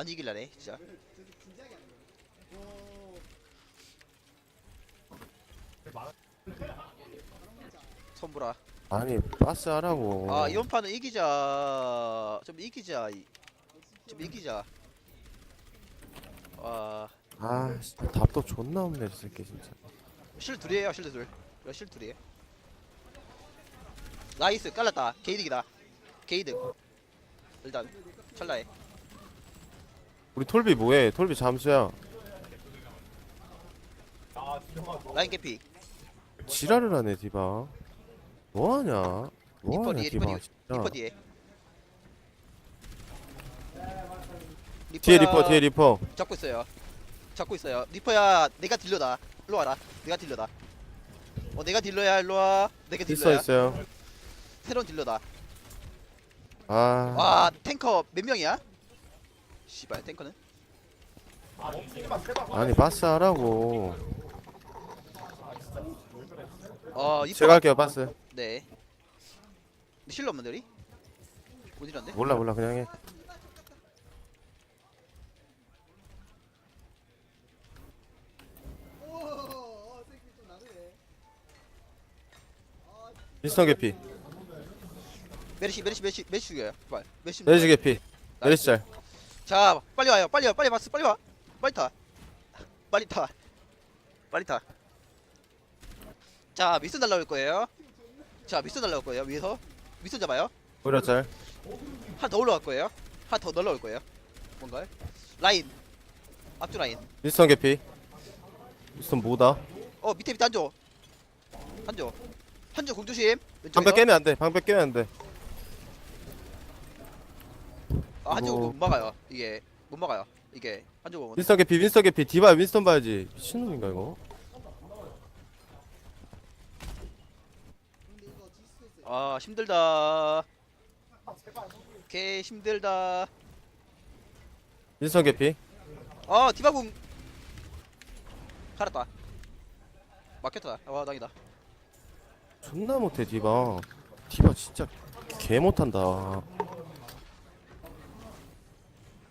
안 이길라네 진짜. 손보라 아니 빠스 하라고. 아 이번 판은 이기자. 좀 이기자 이- 좀 이기자. 아. 아 진짜 답도 존나 없네 저 새끼 진짜. 둘이에요 실드 둘. 이거 실드 둘이에요. 나이스 깔랐다. 게이득이다. 게이득. 일단 찰나에 우리 톨비 뭐해? 톨비 잠수야. 라인 개피. 지랄을 하네 디바. 뭐하냐? 뭐하냐 리퍼 뒤에, 디바 리퍼 진짜. 뒤에. 리퍼야, 뒤에 리퍼 뒤에 리퍼. 잡고 있어요. 잡고 있어요. 리퍼야 내가 딜러다. 일로 와라. 내가 딜러다. 어 내가 딜러야 일로 와. 내가 있어 딜러야. 있어요. 새로운 딜러다. 아. 와 탱커 몇 명이야? 씨발 탱커는? 아니 빠스 하라고. 어 이뻐 제가 할게요 빠스. 네. 근데 실로 없는데 우리? 어디란데? 몰라 몰라. 그냥 해. 일성 개피. 메르시 메르시 메르시 메르시 죽여요. 빨리. 메르시 메리시 개피. 메리시 짤 자 빨리 와요. 빨리 와. 빨리 왔어 빨리 와. 빨리 타. 빨리 타. 빨리 타자 미스 날라올 거예요. 자 미스 날라올 거예요. 위에서. 미스 잡아요. 오히려 짤. 한더 올라갈 거예요. 한더 날라올 거예요. 뭔가 라인. 앞쪽 라인. 일성 개피. 일성 뭐다. 어 밑에 밑에 한조 한조 한조 공조심. 왼쪽에서. 방벽 깨면 안돼. 방벽 깨면 안돼 아, 한조 이거- 못 막아요. 이게 못 막아요. 이게 한조 공은 윈스턴 개피 윈스턴 개피. 디바 윈스턴 봐야지. 미친놈인가 이거? 아 힘들다. 오케이 힘들다. 윈스턴 개피. 아 디바궁. 살았다. 막혔다. 와 당이다. 존나 못해 디바. 디바 진짜 개 못한다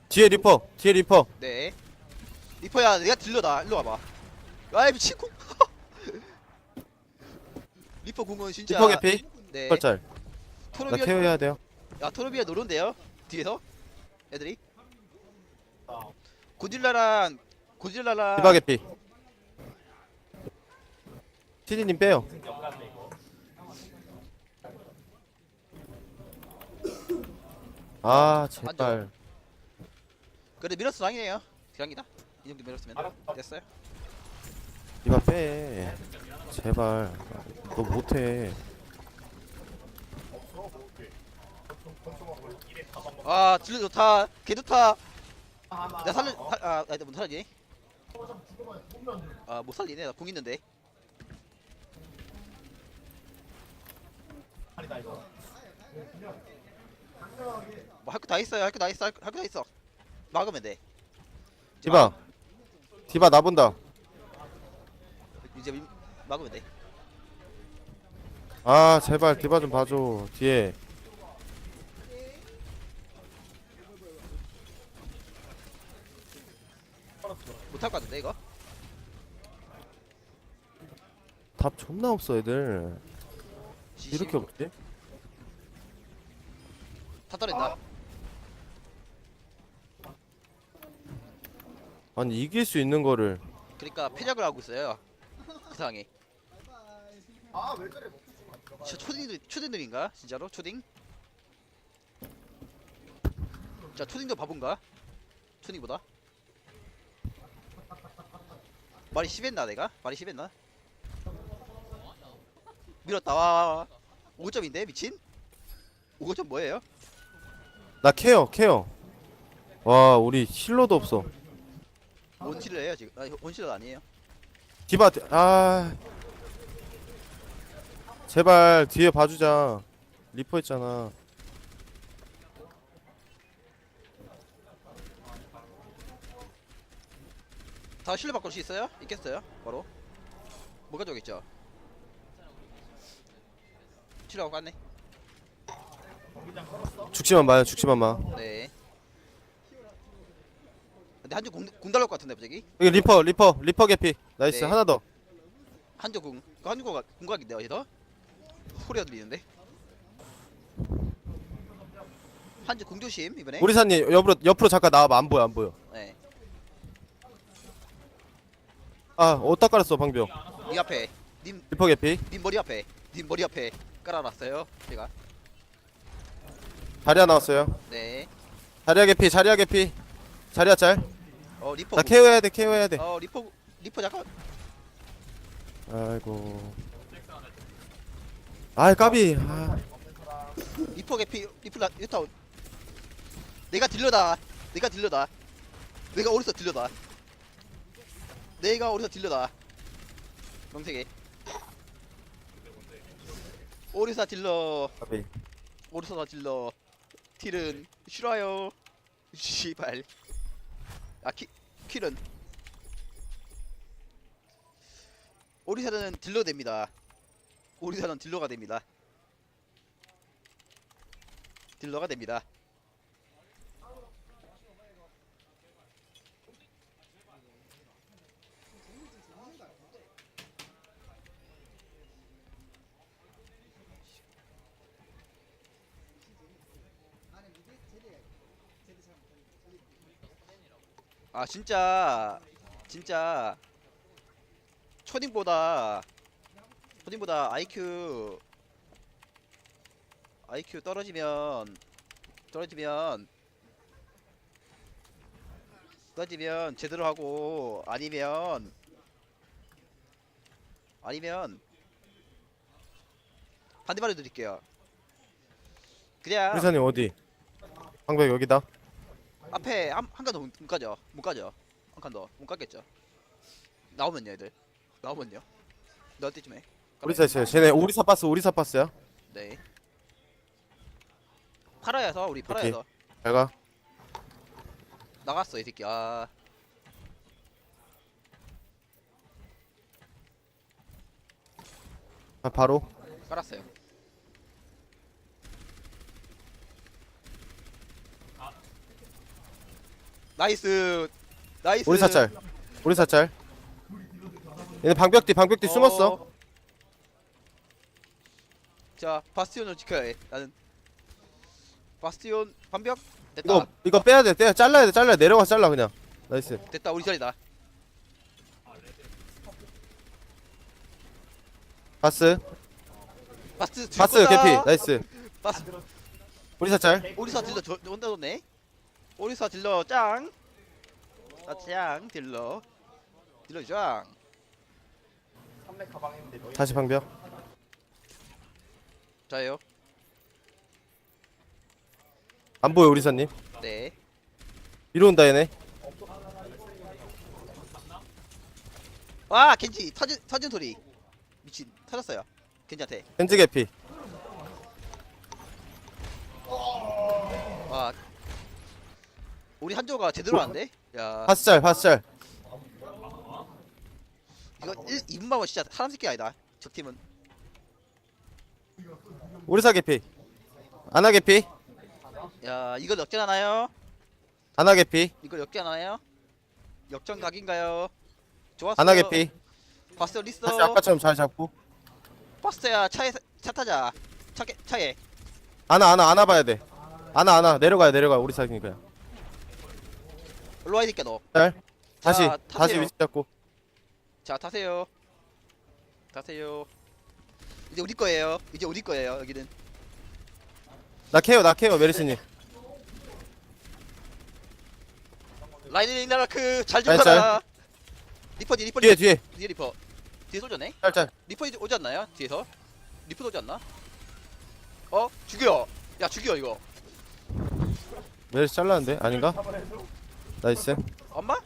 뒤에 리퍼 뒤에 리퍼. 네. 리퍼야 내가 딜러다. 일로 와봐. 아이 미친 궁 리퍼 궁은 진짜 리퍼 개피? 네. 펄짤. 나 토르비아 케어해야 돼요. 야 토르비아 노른데요? 뒤에서? 애들이? 고질라랑 고질라랑 디바 개피. 티디님 빼요. 아 제발 그래 밀었어 당이네요. 대왕이다. 이 정도 밀었으면. 됐어요. 디바 빼. 제발. 너 못해. 아 딜러 좋다. 개 좋다. 나 살려 아, 아, 아, 못 살리네. 아못 살리네. 나궁 있는데. 뭐 할 거 다 있어요. 할 거 다 있어. 할 거 다 있어 막으면 돼. 디바. 디바 나 본다. 이제 민- 막으면 돼. 아 제발 디바 좀 봐줘 뒤에. 못할 것 같은데 이거? 답 존나 없어 애들. 이렇게 없지? 다 떨어진다 아니 이길 수 있는 거를 그러니까 패작을 하고 있어요 그 상황에 저 초딩들 초딩들인가 진짜로 초딩? 자 초딩도 바본가? 초딩보다? 말이 심했나 내가? 말이 심했나? 밀었다 와 5점인데 미친? 5점 뭐예요? 나 케어 케어 와 우리 힐러도 없어 원킬을 해요 지금. 아 원킬은 아니에요. 디바 디- 아. 제발 뒤에 봐주자. 리퍼 있잖아. 다 실내 바꿀 수 있어요? 있겠어요? 바로? 뭐가 저겠죠? 실내하고 갔네. 죽지만 마요 죽지만 마. 네 근데 한쪽 궁, 궁 달릴 것 같은데 갑자기? 여기 리퍼 리퍼 리퍼 개피. 나이스 네. 하나 더. 한쪽 궁그 궁각 궁각인데 어디서? 소리가 들리는데? 한쪽 궁 조심 이번에. 우리사님 옆으로 옆으로 잠깐 나와봐. 안 보여 안 보여. 네. 아 어디다 깔았어 방벽 니 앞에. 님, 리퍼 개피. 님 머리 앞에. 님 머리 앞에 깔아놨어요 제가. 자리야 나왔어요. 네. 자리야 개피 자리야 개피. 자리야 짤 어 리퍼 나 궁. 케어해야 돼 케어해야 돼. 어 리퍼 리퍼 잠깐 아이고. 아이 까비. 아, 리퍼 개피 리퍼 라 유타 내가 딜러다. 내가 딜러다. 내가 어디서 딜러다. 내가 어디서 딜러다. 명색이. 오리사 딜러. 까비. 오리사 딜러. 딜은 싫어요. 씨발 아 키, 킬은. 오리사는 딜러 됩니다. 오리사는 딜러가 됩니다. 딜러가 됩니다 아 진짜 진짜 초딩보다 초딩보다 IQ IQ 떨어지면 떨어지면 떨어지면 제대로 하고 아니면 아니면 반대 말해 드릴게요. 그냥 우리사님 어디 방벽 여기다 앞에 한한칸더못 가죠. 못 가죠. 한 칸 더 못 가겠죠. 나오면요, 애들. 나오면요. 너 때쯤에. 가라. 우리사 있어요 쟤네 우리사 빠스 우리사 빠스야 네. 팔아야서 우리 팔아야서 잘 가 나갔어 이 새끼. 아. 아, 바로 깔았어요. 나이스. 나이스. 우리사 짤 우리사 짤 얘네 방벽 뒤 방벽 뒤 숨었어 어. 자, 바스티온을 지켜야 해. 나는 바스티온 반벽 됐다. 이거 이거 빼야 돼 떼야 잘라야 돼 잘라야 돼. 내려가 잘라 그냥 나이스 됐다. 우리 자리다. 바스 바스 줄 바스 거다. 개피 나이스 바스 우리사 짤 오리사 딜러 저 혼자 뒀네. 오리사 딜러 짱. 아, 짱 딜러. 딜러 짱. 다시 방벽 자요. 안 보여 우리사님 네. 위로 온다 얘네 와, 겐지 터진 터진 소리. 미친 터졌어요. 겐지한테. 렌즈 개피 우리 한조가 제대로 하는데? 야. 바스 짤 바스 짤 이거 1, 2분만 진짜 사람 새끼 아니다. 저 팀은. 우리사 개피 아나 개피 야, 이거 역전 하나요? 아나 개피 이거 역전 하나요? 역전 각인가요? 좋았어. 아나 개피 봤어 리스터. 다시 아까처럼 잘 잡고 봤어야 차에 차 타자. 차게 차에. 아나 아나 아나 봐야 돼 아나 아나 내려가야 내려가 우리 사기니까 일로 와야 될게 너. 짤 다시 자, 다시 타세요. 위치 잡고 자 타세요. 타세요. 이제 우리 거예요. 이제 우리 거예요. 여기는. 나 케어 나 케어 메리스님 라이딩 나라크 잘 짤, 죽어라. 리퍼 뒤 리퍼 뒤에 뒤 뒤에 뒤에 리퍼. 뒤에 쏠졌네. 짤짤 리퍼 이제 오지 않나요? 뒤에서? 리퍼 오지 않나? 어? 죽여. 야 죽여 이거. 메리스 잘랐는데 아닌가 나이스 엄마?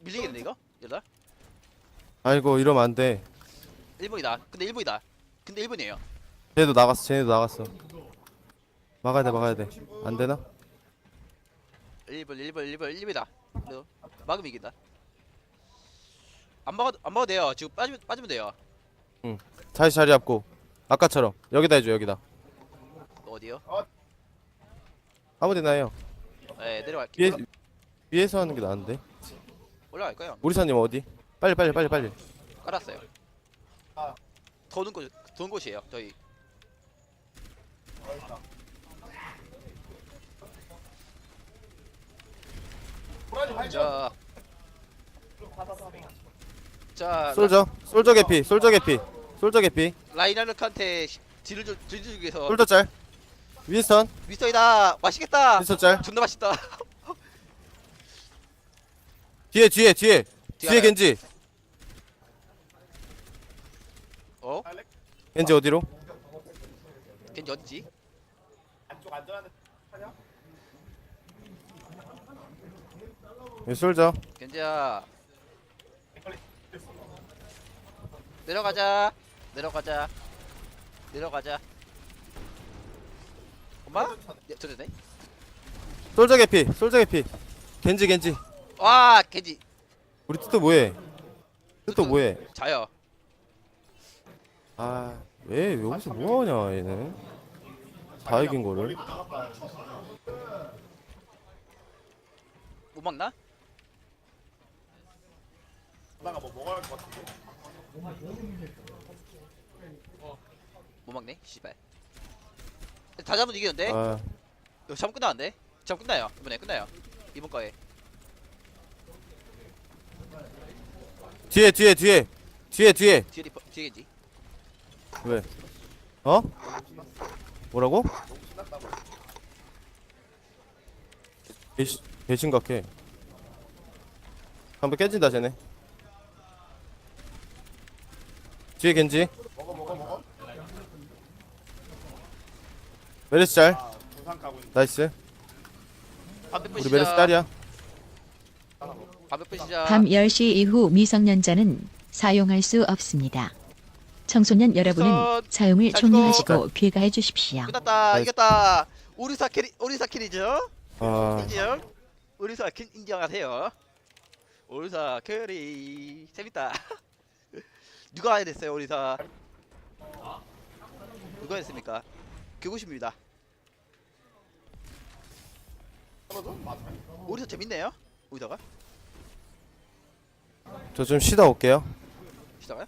밀리겠네 이거? 얘들아? 아이고 이러면 안돼 1분이다. 근데 1분이다. 근데 1분이에요. 쟤도 나갔어 쟤네도 나갔어 막아야 돼 막아야 돼 안되나 1분 1분 1분 1분이다. 막으면 이긴다. 안 막아도 안 막아도 돼요. 지금 빠지면 빠지면 돼요. 다시 자리 잡고 아까처럼 여기다 해줘 여기다 어디요? 아무데나 해요 네 내려갈게요. 위에서 하는 게 나은데. 올라갈 거예요. 우리사님 어디? 빨리 빨리 빨리 빨리. 깔았어요. 도는 곳 도는 곳이에요. 저희 자. 자, 솔저 솔저 개피 솔저 개피 솔저 개피 라이나르한테 딜을 주- 딜을 주기 위해서 솔저 짤. 윈스턴 미스터이다. 맛있겠다. 윈스턴 짤. 존나 맛있다. 뒤에 뒤에 뒤에 뒤에 겐지. 어? 겐지 어디로? 걘 어디지? 여기 솔저. 겐지야. 내려가자. 내려가자. 내려가자. 엄마? 야, 저러네. 솔저 개피 솔저 개피. 겐지 겐지. 와, 겐지 우리 뜻도 뭐해? 뜻도 뭐해? 자요. 아, 왜 여기서 뭐 하냐, 얘는? 다 이긴 거를. 못 막나? 못 막네. 씨발. 다 잡으면 이기는데? 아, 이거 잡으면 끝나는데? 잡으면 끝나요. 이번에 끝나요. 이번 거에. 뒤에, 뒤에, 뒤에. 뒤에, 뒤에. 뒤에 리퍼, 뒤에 겐지. 왜? 어? 뭐라고? 배신, 배신각해. 한번 깨진다, 쟤네. 뒤에 겐지. 메르스 짤. 나이스. 반백 우리 부시자. 메르스 딸이야. 밤 10시 이후 미성년자는 사용할 수 없습니다. 청소년 여러분은 우선 사용을 잘 종료하시고 귀가해 주십시오. 끝났다. 나이스. 이겼다. 우리사 캐리, 우리사 캐리죠? 아, 인정? 우리사 캐 인정하세요. 우리사 캐리. 재밌다. 누가 해야 됐어요, 우리사? 누가 했습니까? 교구십입니다. 우리사 재밌네요. 우리사가 저 좀 쉬다 올게요. 시다가요?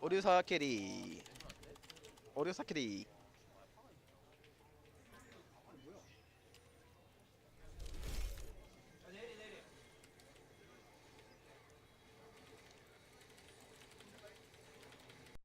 오류사 캐리 오류사 캐리